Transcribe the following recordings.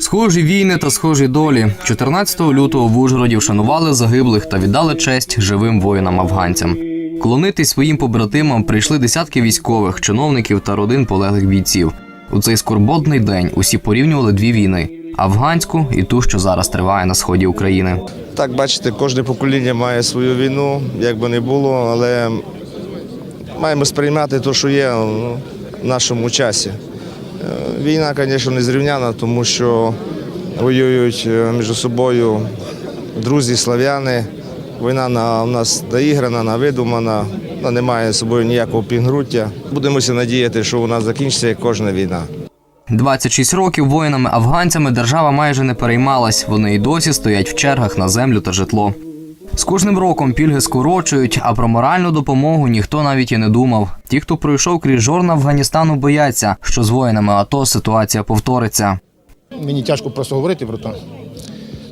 Схожі війни та схожі долі. 14 лютого в Ужгороді вшанували загиблих та віддали честь живим воїнам-афганцям. Клонитись своїм побратимам прийшли десятки військових, чиновників та родин полеглих бійців. У цей скорботний день усі порівнювали дві війни: афганську і ту, що зараз триває на сході України. Так, бачите, кожне покоління має свою війну, як би не було, але маємо сприймати те, що є в нашому часі. Е, Війна, звісно, не зрівняна, тому що воюють е, між собою друзі, слав'яни. Війна на, у нас доіграна, навидумана, вона не має з собою ніякого пінгруття. Будемося надіяти, що вона закінчиться, як кожна війна. 26 років воїнами-афганцями держава майже не переймалась. Вони й досі стоять в чергах на землю та житло. З кожним роком пільги скорочують, а про моральну допомогу ніхто навіть і не думав. Ті, хто пройшов крізь жорна Афганістану, бояться, що з воїнами АТО ситуація повториться. Мені тяжко просто говорити про це.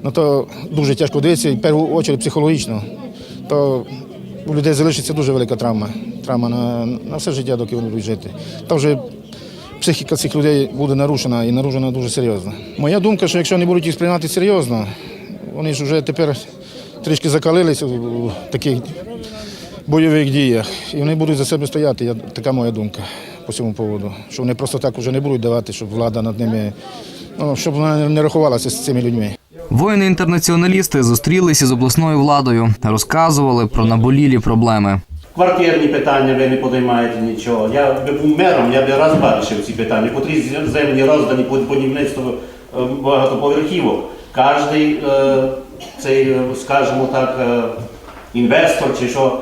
Ну то дуже тяжко дивитися, в першу чергу психологічно. То у людей залишиться дуже велика травма. Травма на, на все життя, доки вони будуть жити. Та вже психіка цих людей буде нарушена і нарушена дуже серйозно. Моя думка, що якщо не будуть їх сприймати серйозно, вони ж вже тепер трішки закалилися у таких бойових діях. І вони будуть за себе стояти. Я, така моя думка по цьому поводу. Що вони просто так вже не будуть давати, щоб влада над ними, ну, щоб вона не рахувалася з цими людьми. Воїни-інтернаціоналісти зустрілися з обласною владою, розказували про наболілі проблеми. Квартирні питання ви не подіймаєте нічого. Я би був мером, я би раз бачив ці питання. Котрі землі роздані під будівництво е, багатоповерхівок. Кожний е, цей, е, скажімо так, е, інвестор чи що.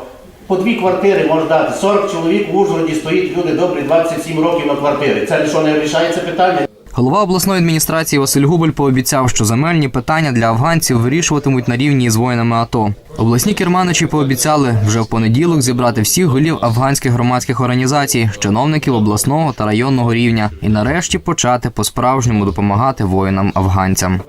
По дві квартири може дати. 40 чоловік в Ужгороді стоїть, люди добрі, 27 років на квартирі. Це що не вирішається питання? Голова обласної адміністрації Василь Губель пообіцяв, що земельні питання для афганців вирішуватимуть на рівні з воїнами АТО. Обласні керманичі пообіцяли вже в понеділок зібрати всіх голів афганських громадських організацій, чиновників обласного та районного рівня, і нарешті почати по-справжньому допомагати воїнам афганцям.